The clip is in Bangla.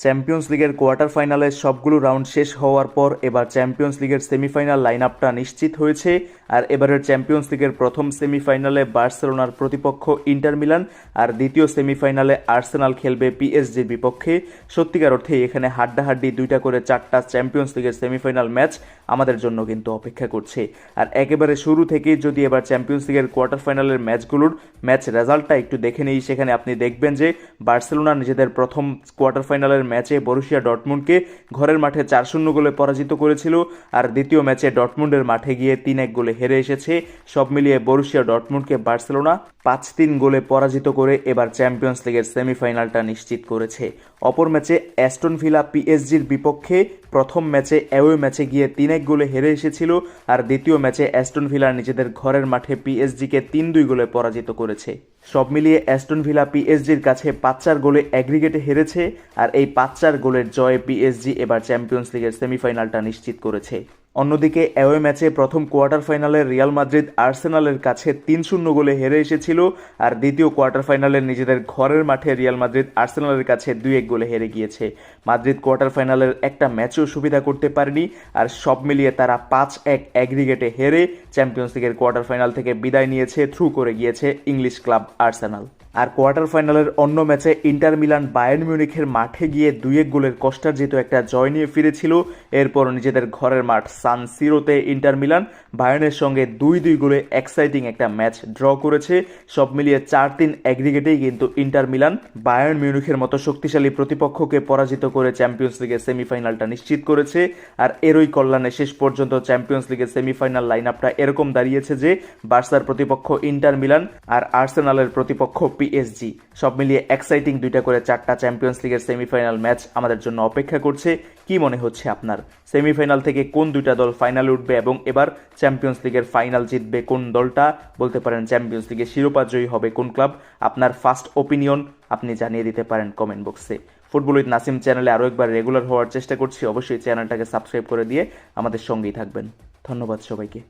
চ্যাম্পিয়ন্স লিগের কোয়ার্টার ফাইনালের সবগুলো রাউন্ড শেষ হওয়ার পর এবার চ্যাম্পিয়ন্স লিগের সেমিফাইনাল লাইন আপটা নিশ্চিত হয়েছে। আর এবারের চ্যাম্পিয়ন্স লিগের প্রথম সেমিফাইনালে বার্সেলোনার প্রতিপক্ষ ইন্টার মিলান আর দ্বিতীয় সেমিফাইনালে আর্সেনাল খেলবে পিএসজির বিপক্ষে। সত্যিকার অর্থে এখানে হাড্ডাহাড্ডি দুইটা করে চারটা চ্যাম্পিয়ন্স লিগের সেমিফাইনাল ম্যাচ আমাদের জন্য কিন্তু অপেক্ষা করছে। আর একেবারে শুরু থেকেই যদি এবার চ্যাম্পিয়ন্স লিগের কোয়ার্টার ফাইনালের ম্যাচগুলোর ম্যাচ রেজাল্টটা একটু দেখে নেই, সেখানে আপনি দেখবেন যে বার্সেলোনা নিজেদের প্রথম কোয়ার্টার ফাইনালের ম্যাচে বরুশিয়া ডটমুন্ডকে ঘরের মাঠে চার শূন্য গোলে পরাজিত করেছিল। আর দ্বিতীয় ম্যাচে ডটমুন্ডের মাঠে গিয়ে তিন এক গোলে হেরে এসেছে। সব মিলিয়ে বরুশিয়া ডটমুন্ডকে বার্সেলোনা পাঁচ তিন গোলে পরাজিত করে এবার চ্যাম্পিয়ন্স লিগের সেমিফাইনালটা নিশ্চিত করেছে। অপর ম্যাচে অ্যাস্টন ভিলা পিএসজির বিপক্ষে প্রথম ম্যাচে অ্যাওয়ে ম্যাচে গিয়ে তিন এক গোলে হেরে এসেছিল। আর দ্বিতীয় ম্যাচে অ্যাস্টন ভিলা নিজেদের ঘরের মাঠে পিএসজিকে তিন দুই গোলে পরাজিত করেছে। সব মিলিয়ে অ্যাস্টন ভিলা পিএসজির কাছে পাঁচ চার গোলে অ্যাগ্রিগেটে হেরেছে আর এই পাঁচ চার গোলের জয়ে পিএসজি এবার চ্যাম্পিয়ন্স লিগের সেমিফাইনালটা নিশ্চিত করেছে। অন্যদিকে অ্যাওয়ে ম্যাচে প্রথম কোয়ার্টার ফাইনালে রিয়াল মাদ্রিদ আর্সেনালের কাছে তিন শূন্য গোলে হেরে এসেছিল, আর দ্বিতীয় কোয়ার্টার ফাইনালে নিজেদের ঘরের মাঠে রিয়াল মাদ্রিদ আর্সেনালের কাছে দুই এক গোলে হেরে গিয়েছে। মাদ্রিদ কোয়ার্টার ফাইনালের একটা ম্যাচও সুবিধা করতে পারেনি, আর সব মিলিয়ে তারা পাঁচ এক অ্যাগ্রিগেটে হেরে চ্যাম্পিয়ন্স লিগের কোয়ার্টার ফাইনাল থেকে বিদায় নিয়েছে থ্রু করে গিয়েছে ইংলিশ ক্লাব আর্সেনাল আর কোয়ার্টার ফাইনালের অন্য ম্যাচে ইন্টার মিলান বায়ার্ন মিউনিখের মাঠে গিয়ে দুই এক গোলের কষ্টার্জিত একটা জয় নিয়ে ফিরেছিল, এরপর নিজেদের ঘরের মাঠ সান সিরোতে ইন্টার মিলান বায়ার্নের সঙ্গে দুই দুই গোলে এক্সাইটিং একটা ম্যাচ ড্র করেছে। সব মিলিয়ে চার তিন অ্যাগ্রিগেটেই কিন্তু ইন্টার মিলান বায়ার্ন মিউনিখের মতো শক্তিশালী প্রতিপক্ষকে পরাজিত করে চ্যাম্পিয়ন্স লিগের সেমিফাইনালটা নিশ্চিত করেছে। আর এরই কল্যাণে শেষ পর্যন্ত চ্যাম্পিয়ন্স লিগের সেমিফাইনাল লাইন আপটা এরকম দাঁড়িয়েছে যে, বার্সার প্রতিপক্ষ ইন্টার মিলান আর আর্সেনালের প্রতিপক্ষ পিএসজি সব মিলিয়ে এক্সাইটিং দুইটা করে চারটা চ্যাম্পিয়ন্স লিগের সেমিফাইনাল ম্যাচ আমাদের জন্য অপেক্ষা করছে। কি মনে হচ্ছে আপনার? সেমিফাইনাল থেকে কোন দুইটা দল ফাইনালে উঠবে এবং এবার চ্যাম্পিয়ন্স লিগের ফাইনাল জিতবে কোন দলটা? বলতে পারেন চ্যাম্পিয়ন্স লিগের শিরোপা জয়ী হবে কোন ক্লাব আপনার ফার্স্ট ওপিনিয়ন আপনি জানিয়ে দিতে পারেন কমেন্ট বক্সে ফুটবল উইথ নাসিম চ্যানেলে আরও একবার রেগুলার হওয়ার চেষ্টা করছি। অবশ্যই চ্যানেলটাকে সাবস্ক্রাইব করে দিয়ে আমাদের সঙ্গেই থাকবেন। ধন্যবাদ সবাইকে।